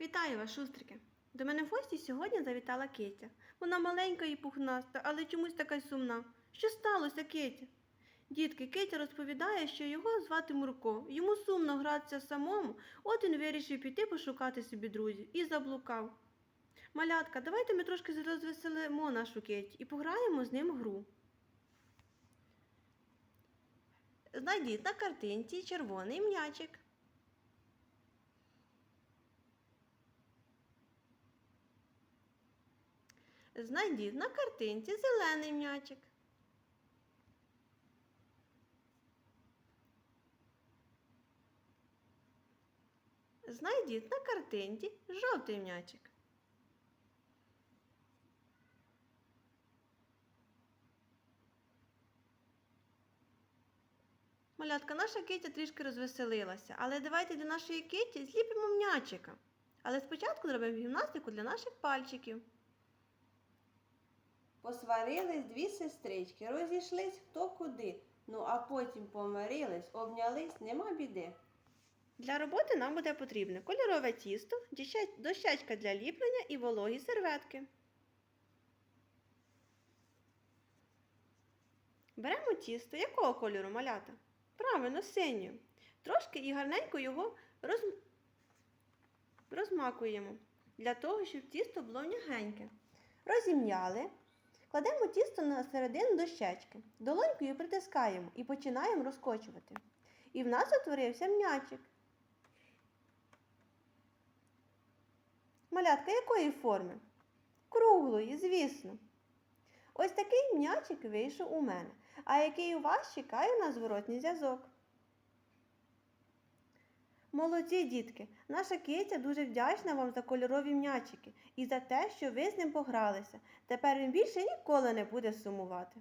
Вітаю вас, шустрики! До мене в гості сьогодні завітала Кетя. Вона маленька і пухнаста, але чомусь така сумна. Що сталося, Кетя? Дітки, Кетя розповідає, що його звати Мурко. Йому сумно гратися самому, от він вирішив піти пошукати собі друзів і заблукав. Малятка, давайте ми трошки розвеселимо нашу Кеті і пограємо з ним гру. Знайдіть на картинці червоний м'ячик. Знайдіть на картинці зелений м'ячик. Знайдіть на картинці жовтий м'ячик. Малятка, наша Китя трішки розвеселилася, але давайте для нашої Киті зліпимо м'ячика. Але спочатку зробимо гімнастику для наших пальчиків. Посварились дві сестрички, розійшлись хто куди. Ну а потім помирились, обнялись, нема біди. Для роботи нам буде потрібне кольорове тісто, дощечка для ліплення і вологі серветки. Беремо тісто якого кольору малята? Правильно, синього. Трошки і гарненько його роз... розмакуємо для того, щоб тісто було м'ягеньке. Розім'яли. Кладемо тісто на середину дощечки, долонькою притискаємо і починаємо розкочувати. І в нас утворився м'ячик. Малятка якої форми? Круглої, звісно. Ось такий м'ячик вийшов у мене. А який у вас чекає на зворотній зв'язок? Молодці, дітки! Наша киця дуже вдячна вам за кольорові м'ячики і за те, що ви з ним погралися. Тепер він більше ніколи не буде сумувати.